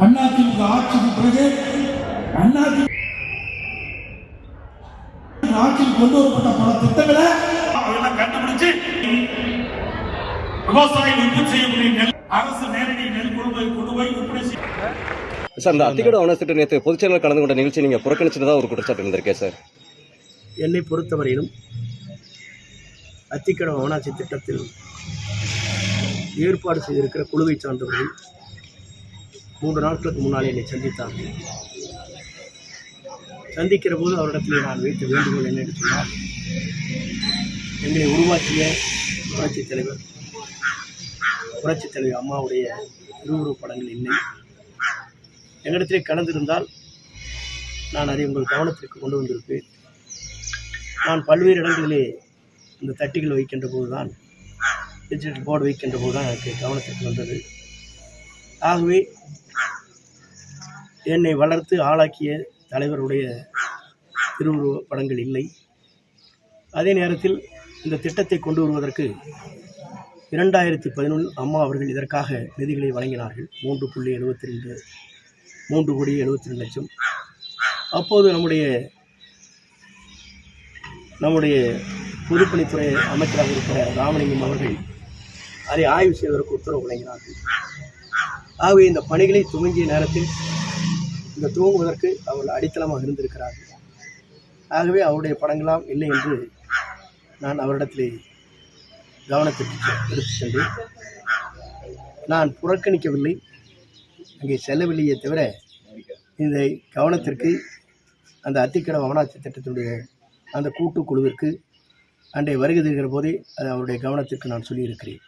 அண்ணா ஆட்சிக்கு பிறகு அண்ணா ஆட்சியில் கொண்டு வரப்பட்ட பல திட்டங்களை கண்டுபிடிச்சு விவசாயம் விற்பனை செய்யக்கூடிய அரசு நேரடி நெல் கொண்டு போய் விற்பனை செய்ய சார் இந்த அத்திகட அவனத்திட்டு நேற்று பொதுச்செயலாளர் கலந்து கொண்ட நிகழ்ச்சி நீங்கள் புறக்கணிச்சதாக ஒரு குற்றச்சாட்டு இருந்திருக்கேன் சார். என்னை பொறுத்தவரையிலும் அத்திக்கட அவனாட்சி திட்டத்தில் ஏற்பாடு செய்திருக்கிற குழுவை சார்ந்தவர்கள் மூன்று நாட்களுக்கு முன்னால் என்னை சந்தித்தார்கள் சந்திக்கிற போது அவரிடத்திலே நான் வைத்த வேண்டுகோள் என்ன சொன்னால் எங்களை உருவாக்கிய புரட்சித் தலைவர் புரட்சித் தலைவர் அம்மாவுடைய திருவுருவப் படங்கள் இல்லை. எங்களிடத்திலே கலந்திருந்தால் நான் அதை உங்கள் கவனத்திற்கு கொண்டு வந்திருப்பேன். நான் பல்வேறு இடங்களிலே இந்த தட்டிகள் வைக்கின்ற போது தான் டிஜிட்டல் போர்டு வைக்கின்ற போது தான் எனக்கு கவனத்திற்கு வந்தது. ஆகவே என்னை வளர்த்து ஆளாக்கிய தலைவருடைய திருவுருவ படங்கள் இல்லை. அதே நேரத்தில் இந்த திட்டத்தை கொண்டு வருவதற்கு இரண்டாயிரத்தி பதினொன்றில் அம்மா அவர்கள் இதற்காக நிதிகளை வழங்கினார்கள். மூன்று புள்ளி எழுபத்தி ரெண்டு மூன்று கோடி எழுபத்தி ரெண்டு லட்சம். அப்போது நம்முடைய நம்முடைய பொதுப்பணித்துறை அமைச்சராக இருக்கிற ராமலிங்கம் அவர்கள் அதை ஆய்வு செய்வதற்கு உத்தரவு வழங்கினார்கள். ஆகவே இந்த பணிகளை துவங்கிய நேரத்தில் இந்த துவங்குவதற்கு அவர்கள் அடித்தளமாக இருந்திருக்கிறார்கள். ஆகவே அவருடைய படங்களாம் இல்லை என்று நான் அவரிடத்திலே கவனத்திற்கு எடுத்து சென்றேன். நான் புறக்கணிக்கவில்லை அங்கே செல்லவில்லையே தவிர இந்த கவனத்திற்கு அந்த அத்திக்கட வவனாட்சி திட்டத்தினுடைய அந்த கூட்டுக்குழுவிற்கு அன்றை வருகை தருகிற போதே அது அவருடைய கவனத்திற்கு நான் சொல்லியிருக்கிறேன்.